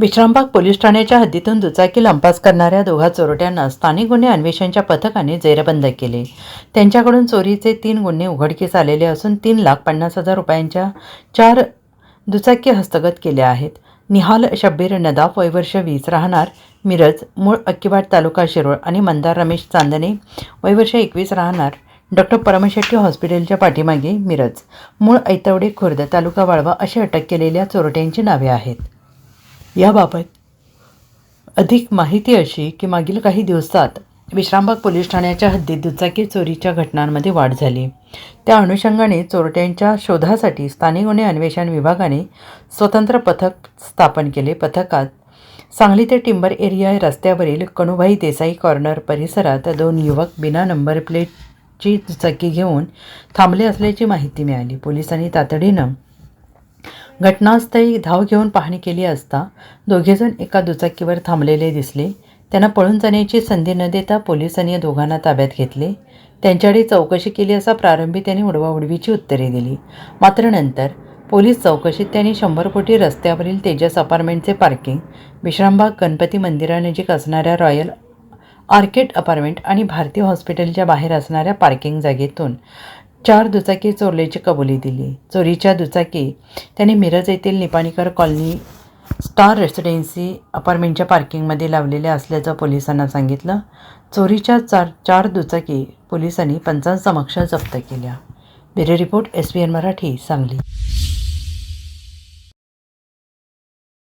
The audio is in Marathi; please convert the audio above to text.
विश्रामबाग पोलीस ठाण्याच्या हद्दीतून दुचाकी लंपास करणाऱ्या दोघा चोरट्यांना स्थानिक गुन्हे अन्वेषणच्या पथकाने जेरबंद केले. त्यांच्याकडून चोरीचे तीन गुन्हे उघडकीस आलेले असून तीन लाख पन्नास हजार रुपयांच्या चार दुचाकी हस्तगत केल्या आहेत. निहाल शब्बीर नदाफ वयवर्ष वीस राहणार मिरज मूळ अक्कीवाट तालुका शिरोळ आणि मंदार रमेश चांदणे वयवर्ष एकवीस राहणार. डॉक्टर परमशेट्टी हॉस्पिटलच्या पाठीमागे मिरज मूळ ऐतवडे खुर्द तालुका वाळवा अशी अटक केलेल्या चोरट्यांची नावे आहेत. याबाबत अधिक माहिती अशी की मागील काही दिवसात विश्रामबाग पोलीस ठाण्याच्या हद्दीत दुचाकी चोरीच्या घटनांमध्ये वाढ झाली. त्या अनुषंगाने चोरट्यांच्या शोधासाठी स्थानिक गुन्हे अन्वेषण विभागाने स्वतंत्र पथक स्थापन केले. पथकात सांगली ते टिंबर एरिया रस्त्यावरील कणुभाई देसाई कॉर्नर परिसरात दोन युवक बिना नंबर प्लेटची दुचाकी घेऊन थांबले असल्याची माहिती मिळाली. पोलिसांनी तातडीनं घटनास्थळी धाव घेऊन पाहणी केली असता दोघेजण एका दुचाकीवर थांबलेले दिसले. त्यांना पळून जाण्याची संधी न देता पोलिसांनी या दोघांना ताब्यात घेतले. त्यांच्याकडे चौकशी केली असा प्रारंभी त्यांनी उडवाउडवीची उत्तरे दिली. मात्र नंतर पोलीस चौकशीत त्यांनी शंभर कोटी रस्त्यावरील तेजस अपार्टमेंटचे पार्किंग विश्रामबाग गणपती मंदिरानजीक असणाऱ्या रॉयल आर्केड अपार्टमेंट आणि भारतीय हॉस्पिटलच्या बाहेर असणाऱ्या पार्किंग जागेतून चार दुचाकी चोरल्याची कबुली दिली. चोरीच्या दुचाकी त्याने मिरज येथील निपाणीकर कॉलनी स्टार रेसिडेन्सी अपार्टमेंटच्या पार्किंगमध्ये लावलेल्या असल्याचं पोलिसांना सांगितलं. चोरीच्या चार चार दुचाकी पोलिसांनी पंचांसमक्ष जप्त केल्या. Bureau report S B N Marathi Sangli.